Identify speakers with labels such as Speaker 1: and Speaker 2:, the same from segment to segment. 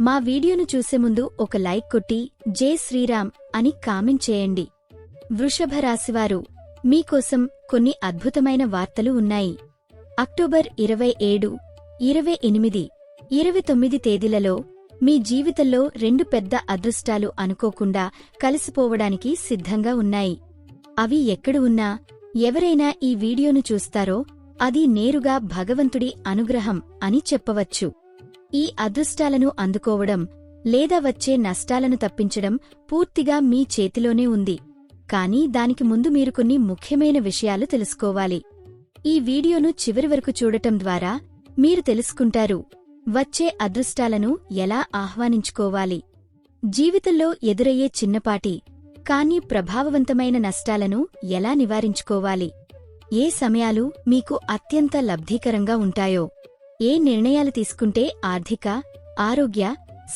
Speaker 1: మా వీడియోను చూసే ముందు ఒక లైక్ కొట్టి జే శ్రీరామ్ అని కామెంట్ చేయండి. వృషభ రాశివారు మీకోసం కొన్ని అద్భుతమైన వార్తలు ఉన్నాయి. అక్టోబర్ ఇరవై ఏడు ఇరవై ఎనిమిది ఇరవై తొమ్మిది తేదీలలో మీ జీవితంలో రెండు పెద్ద అదృష్టాలు అనుకోకుండా కలిసిపోవడానికి సిద్ధంగా ఉన్నాయి. అవి ఎక్కడ ఉన్నా ఎవరైనా ఈ వీడియోను చూస్తారో అది నేరుగా భగవంతుడి అనుగ్రహం అని చెప్పవచ్చు. ఈ అదృష్టాలను అందుకోవడం లేదా వచ్చే నష్టాలను తప్పించడం పూర్తిగా మీ చేతిలోనే ఉంది. కానీ దానికి ముందు మీరు కొన్ని ముఖ్యమైన విషయాలు తెలుసుకోవాలి. ఈ వీడియోను చివరి వరకు చూడటం ద్వారా మీరు తెలుసుకుంటారు వచ్చే అదృష్టాలను ఎలా ఆహ్వానించుకోవాలి. జీవితంలో ఎదురయ్యే చిన్నపాటి కానీ ప్రభావవంతమైన నష్టాలను ఎలా నివారించుకోవాలి? ఏ సమయాలు మీకు అత్యంత లబ్ధీకరంగా ఉంటాయో ఏ నిర్ణయాలు తీసుకుంటే ఆర్థిక ఆరోగ్య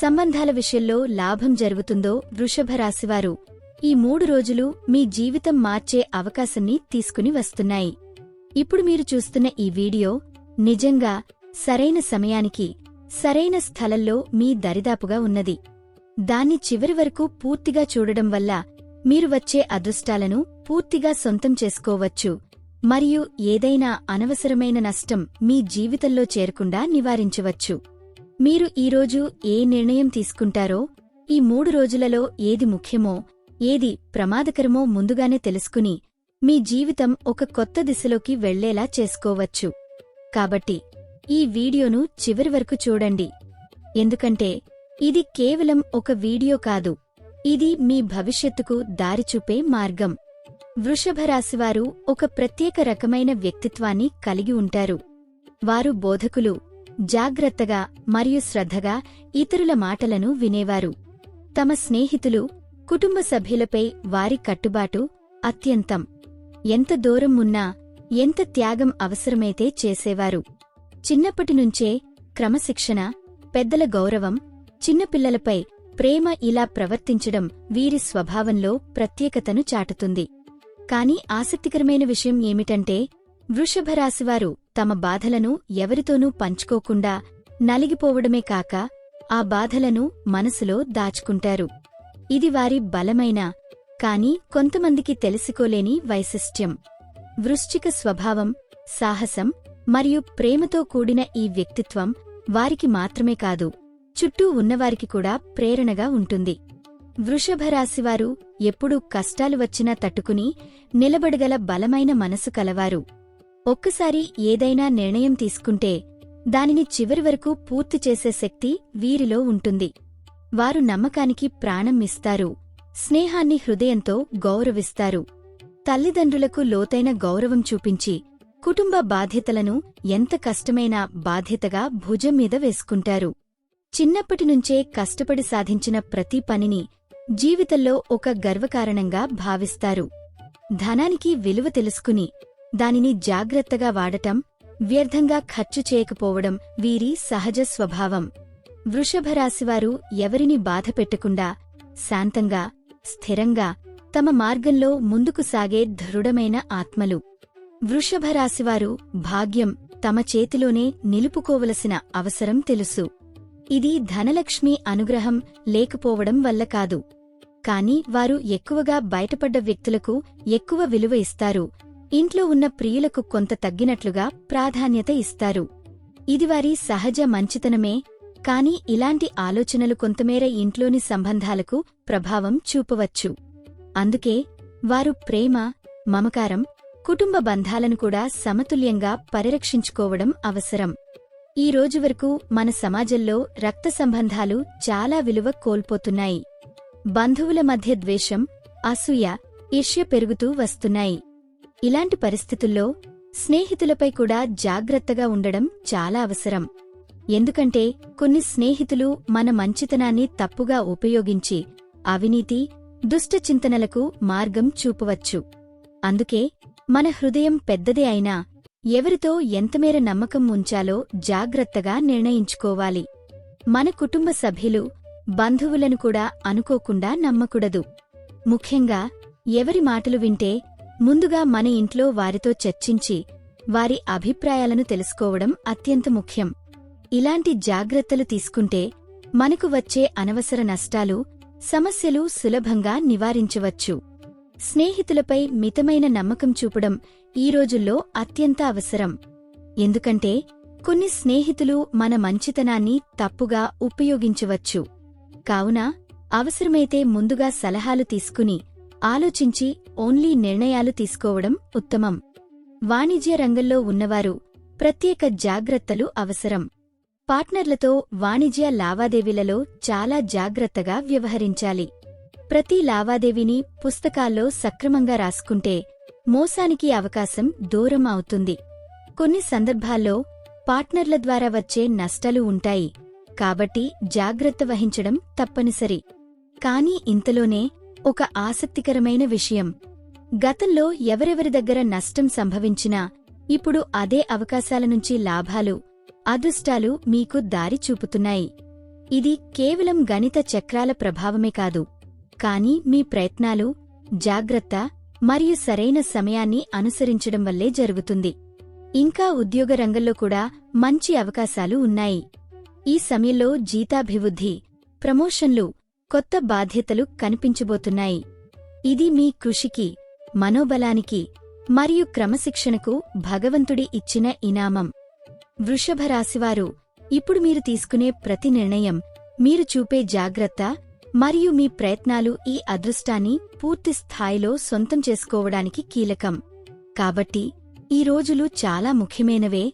Speaker 1: సంబంధాల విషయంలో లాభం జరుగుతుందో వృషభ రాశివారు ఈ మూడు రోజులు మీ జీవితం మార్చే అవకాశాన్ని తీసుకుని వస్తున్నాయి. ఇప్పుడు మీరు చూస్తున్న ఈ వీడియో నిజంగా సరైన సమయానికి సరైన స్థలంలో మీ దరిదాపుగా ఉన్నది. దాన్ని చివరి వరకు పూర్తిగా చూడడం వల్ల మీరు వచ్చే అదృష్టాలను పూర్తిగా సొంతం చేసుకోవచ్చు. మరియు ఏదైనా అనవసరమైన నష్టం మీ జీవితంలో చేరకుండా నివారించవచ్చు. మీరు ఈరోజు ఏ నిర్ణయం తీసుకుంటారో ఈ మూడు రోజులలో ఏది ముఖ్యమో ఏది ప్రమాదకరమో ముందుగానే తెలుసుకుని మీ జీవితం ఒక కొత్త దిశలోకి వెళ్ళేలా చేసుకోవచ్చు. కాబట్టి ఈ వీడియోను చివరి వరకు చూడండి. ఎందుకంటే ఇది కేవలం ఒక వీడియో కాదు. ఇది మీ భవిష్యత్తుకు దారిచూపే మార్గం. వృషభరాశివారు ఒక ప్రత్యేక రకమైన వ్యక్తిత్వాన్ని కలిగి ఉంటారు. వారు బోధకులు జాగ్రత్తగా మరియు శ్రద్ధగా ఇతరుల మాటలను వినేవారు. తమ స్నేహితులు కుటుంబ సభ్యులపై వారి కట్టుబాటు అత్యంతం. ఎంత దూరం ఉన్నా ఎంత త్యాగం అవసరమైతే చేసేవారు. చిన్నప్పటినుంచే క్రమశిక్షణ పెద్దల గౌరవం చిన్నపిల్లలపై ప్రేమ ఇలా ప్రవర్తించడం వీరి స్వభావంలో ప్రత్యేకతను చాటుతుంది. కాని ఆసక్తికరమైన విషయం ఏమిటంటే వృషభరాశివారు తమ బాధలను ఎవరితోనూ పంచుకోకుండా నలిగిపోవడమే కాక ఆ బాధలను మనసులో దాచుకుంటారు. ఇది వారి బలమైన కాని కొంతమందికి తెలుసుకోలేని వైశిష్ట్యం. వృశ్చిక స్వభావం సాహసం మరియు ప్రేమతో కూడిన ఈ వ్యక్తిత్వం వారికి మాత్రమే కాదు చుట్టూ ఉన్నవారికి కూడా ప్రేరణగా ఉంటుంది. వృషభరాశివారు ఎప్పుడూ కష్టాలు వచ్చినా తట్టుకుని నిలబడగల బలమైన మనసు కలవారు. ఒక్కసారి ఏదైనా నిర్ణయం తీసుకుంటే దానిని చివరి వరకు పూర్తి చేసే శక్తి వీరిలో ఉంటుంది. వారు నమ్మకానికి ప్రాణం ఇస్తారు. స్నేహాన్ని హృదయంతో గౌరవిస్తారు. తల్లిదండ్రులకు లోతైన గౌరవం చూపించి కుటుంబ బాధ్యతలను ఎంత కష్టమైన బాధ్యతగా భుజం మీద వేసుకుంటారు. చిన్నప్పటినుంచే కష్టపడి సాధించిన ప్రతి పనిని జీవితంలో ఒక గర్వకారణంగా భావిస్తారు. ధనానికి విలువ తెలుసుకుని దానిని జాగ్రత్తగా వాడటం వ్యర్థంగా ఖర్చు చేయకపోవడం వీరి సహజ స్వభావం. వృషభరాశివారు ఎవరిని బాధపెట్టకుండా శాంతంగా స్థిరంగా తమ మార్గంలో ముందుకు సాగే దృఢమైన ఆత్మలు. వృషభరాశివారు భాగ్యం తమ చేతిలోనే నిలుపుకోవలసిన అవసరం తెలుసు. ఇది ధనలక్ష్మి అనుగ్రహం లేకపోవడం వల్ల కాదు. కాని వారు ఎక్కువగా బయటపడ్డ వ్యక్తులకు ఎక్కువ విలువ ఇస్తారు. ఇంట్లో ఉన్న ప్రియులకు కొంత తగ్గినట్లుగా ప్రాధాన్యత ఇస్తారు. ఇది వారి సహజ మంచితనమే కాని ఇలాంటి ఆలోచనలు కొంతమేర ఇంట్లోని సంబంధాలకు ప్రభావం చూపవచ్చు. అందుకే వారు ప్రేమ మమకారం కుటుంబ బంధాలను కూడా సమతుల్యంగా పరిరక్షించుకోవడం అవసరం. ఈ రోజు వరకు మన సమాజంలో రక్త సంబంధాలు చాలా విలువ కోల్పోతున్నాయి. బంధువుల మధ్య ద్వేషం అసూయ ఈర్ష్య పెరుగుతూ వస్తున్నాయి. ఇలాంటి పరిస్థితుల్లో స్నేహితులపై కూడా జాగ్రత్తగా ఉండడం చాలా అవసరం. ఎందుకంటే కొన్ని స్నేహితులు మన మంచితనాన్ని తప్పుగా ఉపయోగించి అవినీతి దుష్టచింతనలకు మార్గం చూపవచ్చు. అందుకే మన హృదయం పెద్దదే అయినా ఎవరితో ఎంతమేర నమ్మకం ఉంచాలో జాగ్రత్తగా నిర్ణయించుకోవాలి. మన కుటుంబ సభ్యులు బంధువులను కూడా అనుకోకుండా నమ్మకూడదు. ముఖ్యంగా ఎవరి మాటలు వింటే ముందుగా మన ఇంట్లో వారితో చర్చించి వారి అభిప్రాయాలను తెలుసుకోవడం అత్యంత ముఖ్యం. ఇలాంటి జాగ్రత్తలు తీసుకుంటే మనకు వచ్చే అనవసర నష్టాలు సమస్యలు సులభంగా నివారించవచ్చు. స్నేహితులపై మితమైన నమ్మకం చూపడం ఈ రోజుల్లో అత్యంత అవసరం. ఎందుకంటే కొన్ని స్నేహితులు మన మంచితనాన్ని తప్పుగా ఉపయోగించవచ్చు. కావున అవసరమైతే ముందుగా సలహాలు తీసుకుని ఆలోచించి ఓన్లీ నిర్ణయాలు తీసుకోవడం ఉత్తమం. వాణిజ్య రంగంలో ఉన్నవారు ప్రత్యేక జాగ్రత్తలు అవసరం. పార్ట్నర్లతో వాణిజ్య లావాదేవీలలో చాలా జాగ్రత్తగా వ్యవహరించాలి. ప్రతి లావాదేవీని పుస్తకాల్లో సక్రమంగా రాసుకుంటే మోసానికి అవకాశం దూరం అవుతుంది. కొన్ని సందర్భాల్లో పార్ట్నర్ల ద్వారా వచ్చే నష్టాలు ఉంటాయి. కాబట్టి జాగ్రత్త వహించడం తప్పనిసరి. కానీ ఇంతలోనే ఒక ఆసక్తికరమైన విషయం. గతంలో ఎవరెవరి దగ్గర నష్టం సంభవించినా ఇప్పుడు అదే అవకాశాల నుంచి లాభాలు అదృష్టాలు మీకు దారి చూపుతున్నాయి. ఇది కేవలం గణిత చక్రాల ప్రభావమే కాదు. కానీ మీ ప్రయత్నాలు జాగ్రత్త మరియు సరైన సమయాన్ని అనుసరించడం వల్లే జరుగుతుంది. ఇంకా ఉద్యోగ రంగంలో కూడా మంచి అవకాశాలు ఉన్నాయి. ఈ సమయంలో జీతాభివృద్ధి ప్రమోషన్లు కొత్త బాధ్యతలు కనిపించబోతున్నాయి. ఇది మీ కృషికి మనోబలానికి మరియు క్రమశిక్షణకు భగవంతుడి ఇచ్చిన ఇనామం. వృషభ రాశివారు ఇప్పుడు మీరు తీసుకునే ప్రతి నిర్ణయం మీరు చూపే జాగ్రత్త మరియు మీ ప్రయత్నాలు ఈ అదృష్టాన్ని పూర్తి స్థాయిలో సొంతం చేసుకోవడానికి కీలకం. కాబట్టి ఈ రోజులు చాలా ముఖ్యమైనవే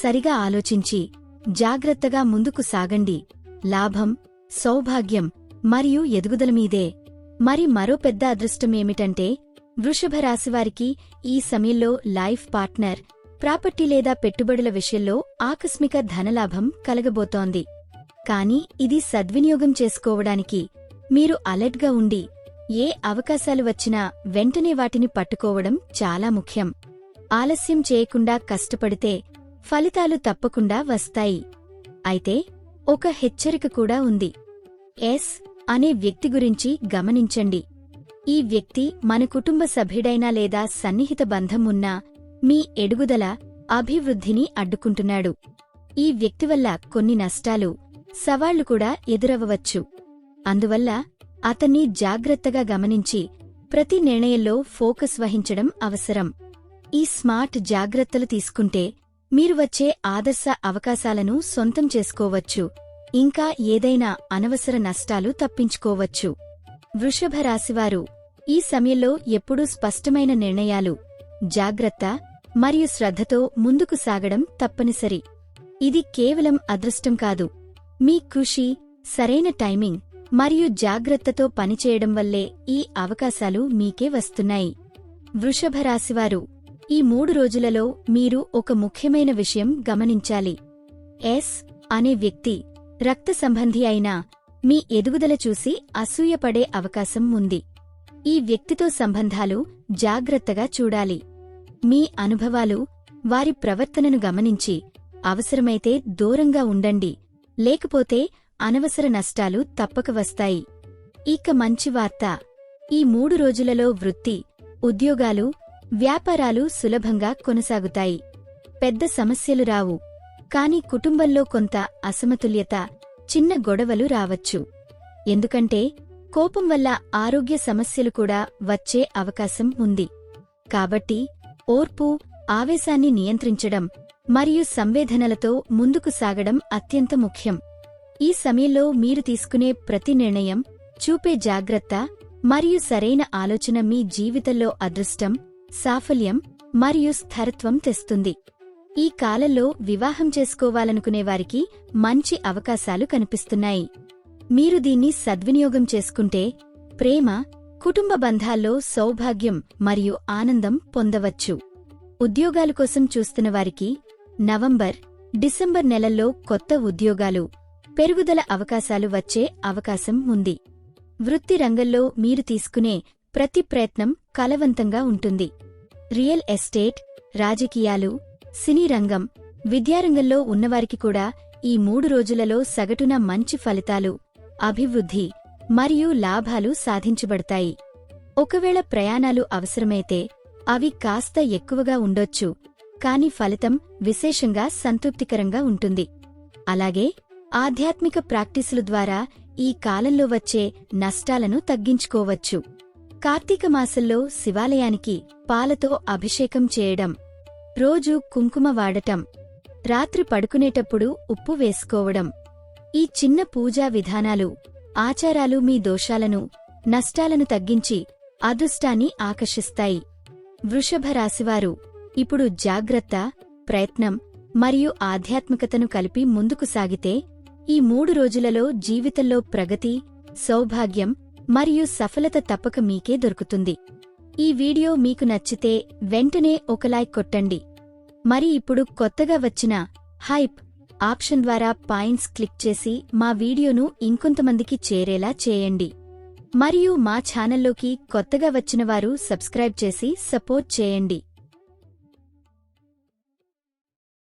Speaker 1: సరిగా ఆలోచించి జాగ్రత్తగా ముందుకు సాగండి. లాభం సౌభాగ్యం మరియు ఎదుగుదల మీదే. మరి మరో పెద్ద అదృష్టమేమిటంటే వృషభ రాశివారికి ఈ సమయంలో లైఫ్ పార్ట్నర్ ప్రాపర్టీ లేదా పెట్టుబడుల విషయంలో ఆకస్మిక ధనలాభం కలగబోతోంది. కానీ ఇది సద్వినియోగం చేసుకోవడానికి మీరు అలర్ట్గా ఉండి ఏ అవకాశాలు వచ్చినా వెంటనే వాటిని పట్టుకోవడం చాలా ముఖ్యం. ఆలస్యం చేయకుండా కష్టపడితే ఫలితాలు తప్పకుండా వస్తాయి. అయితే ఒక హెచ్చరిక కూడా ఉంది. ఎస్ అనే వ్యక్తి గురించి గమనించండి. ఈ వ్యక్తి మన కుటుంబ సభ్యుడైనా లేదా సన్నిహిత బంధం ఉన్నా మీ ఎడుగుదల అభివృద్ధిని అడ్డుకుంటున్నాడు. ఈ వ్యక్తి వల్ల కొన్ని నష్టాలు సవాళ్ళు కూడా ఎదురవ్వచ్చు. అందువల్ల అతన్ని జాగ్రత్తగా గమనించి ప్రతి నిర్ణయంలో ఫోకస్ వహించడం అవసరం. ఈ స్మార్ట్ జాగ్రత్తలు తీసుకుంటే మీరు వచ్చే ఆదర్శ అవకాశాలను సొంతం చేసుకోవచ్చు. ఇంకా ఏదైనా అనవసర నష్టాలు తప్పించుకోవచ్చు. వృషభ రాశివారు ఈ సమయంలో ఎప్పుడూ స్పష్టమైన నిర్ణయాలు జాగ్రత్త మరియు శ్రద్ధతో ముందుకు సాగడం తప్పనిసరి. ఇది కేవలం అదృష్టం కాదు. మీ కృషి సరైన టైమింగ్ మరియు జాగ్రత్తతో పనిచేయడం వల్లే ఈ అవకాశాలు మీకే వస్తున్నాయి. వృషభ రాశివారు ఈ మూడు రోజులలో మీరు ఒక ముఖ్యమైన విషయం గమనించాలి. ఎస్ అనే వ్యక్తి రక్త సంబంధి అయినా మీ ఎదుగుదల చూసి అసూయపడే అవకాశం ఉంది. ఈ వ్యక్తితో సంబంధాలు జాగ్రత్తగా చూడాలి. మీ అనుభవాలు వారి ప్రవర్తనను గమనించి అవసరమైతే దూరంగా ఉండండి. లేకపోతే అనవసర నష్టాలు తప్పక వస్తాయి. ఇక మంచి వార్త. ఈ మూడు రోజులలో వృత్తి ఉద్యోగాలు వ్యాపారాలు సులభంగా కొనసాగుతాయి. పెద్ద సమస్యలు రావు. కాని కుటుంబంలో కొంత అసమతుల్యత చిన్న గొడవలు రావచ్చు. ఎందుకంటే కోపం వల్ల ఆరోగ్య సమస్యలు కూడా వచ్చే అవకాశం ఉంది. కాబట్టి ఓర్పు ఆవేశాన్ని నియంత్రించడం మరియు సంవేదనలతో ముందుకు సాగడం అత్యంత ముఖ్యం. ఈ సమయంలో మీరు తీసుకునే ప్రతి నిర్ణయం చూపే జాగ్రత్త మరియు సరైన ఆలోచన మీ జీవితంలో అదృష్టం సాఫల్యం మరియు స్థిరత్వం తెస్తుంది. ఈ కాలంలో వివాహం చేసుకోవాలనుకునేవారికి మంచి అవకాశాలు కనిపిస్తున్నాయి. మీరు దీన్ని సద్వినియోగం చేసుకుంటే ప్రేమ కుటుంబ బంధాల్లో సౌభాగ్యం మరియు ఆనందం పొందవచ్చు. ఉద్యోగాల కోసం చూస్తున్న వారికి నవంబర్ డిసెంబర్ నెలల్లో కొత్త ఉద్యోగాలు పెరుగుదల అవకాశాలు వచ్చే అవకాశం ఉంది. వృత్తి రంగంలో మీరు తీసుకునే ప్రతి ప్రయత్నం కలవంతంగా ఉంటుంది. రియల్ ఎస్టేట్ రాజకీయాలు సినీ రంగం విద్యారంగంలో ఉన్నవారికి కూడా ఈ మూడు రోజులలో సగటున మంచి ఫలితాలు అభివృద్ధి మరియు లాభాలు సాధించబడతాయి. ఒకవేళ ప్రయాణాలు అవసరమైతే అవి కాస్త ఎక్కువగా ఉండొచ్చు కాని ఫలితం విశేషంగా సంతృప్తికరంగా ఉంటుంది. అలాగే ఆధ్యాత్మిక ప్రాక్టీసుల ద్వారా ఈ కాలంలో వచ్చే నష్టాలను తగ్గించుకోవచ్చు. కార్తీక మాసంలో శివాలయానికి పాలతో అభిషేకం చేయడం రోజు కుంకుమ వాడటం రాత్రి పడుకునేటప్పుడు ఉప్పు వేసుకోవడం. ఈ చిన్న పూజా విధానాలు ఆచారాలు మీ దోషాలను నష్టాలను తగ్గించి అదృష్టాన్ని ఆకర్షిస్తాయి. వృషభ రాశివారు ఇప్పుడు జాగ్రత్త ప్రయత్నం మరియు ఆధ్యాత్మికతను కలిపి ముందుకు సాగితే ఈ మూడు రోజులలో జీవితంలో ప్రగతి సౌభాగ్యం మరియు సఫలత తప్పక మీకే దొరుకుతుంది. ఈ వీడియో మీకు నచ్చితే వెంటనే ఒక లైక్ కొట్టండి. మరి ఇప్పుడు కొత్తగా వచ్చిన హైప్ ఆప్షన్ ద్వారా పాయింట్స్ క్లిక్ చేసి మా వీడియోను ఇంకొంతమందికి చేరేలా చేయండి. మరియు మా ఛానల్లోకి కొత్తగా వచ్చిన వారు సబ్స్క్రైబ్ చేసి సపోర్ట్ చేయండి.